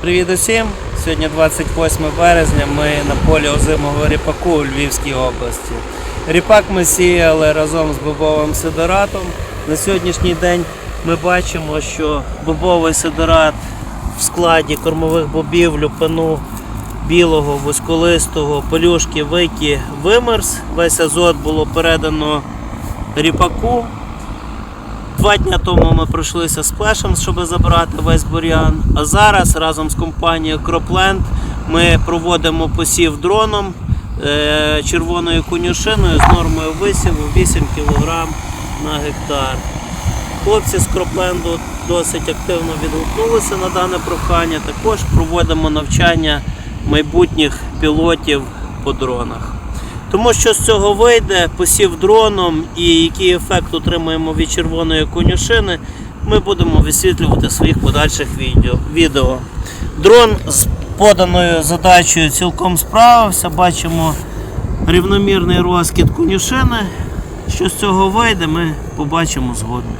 Привіт усім! Сьогодні 28 березня. Ми на полі озимого ріпаку у Львівській області. Ріпак ми сіяли разом з бобовим сидоратом. На сьогоднішній день ми бачимо, що бобовий сидорат в складі кормових бобів, люпину білого, вузьколистого, пелюшки, вики вимерз. Весь азот було передано ріпаку. Два дні тому ми пройшлися з плешем, щоб забрати весь бур'ян. А зараз разом з компанією Кропленд ми проводимо посів дроном е, червоною конюшиною з нормою висіву 8 кг на гектар. Хлопці з Кропленду досить активно відгукнулися на дане прохання. Також проводимо навчання майбутніх пілотів по дронах. Тому що з цього вийде посів дроном і який ефект отримаємо від червоної конюшини, ми будемо висвітлювати в своїх подальших відео. Дрон з поданою задачею цілком справився. Бачимо рівномірний розкид конюшини. Що з цього вийде, ми побачимо згодом.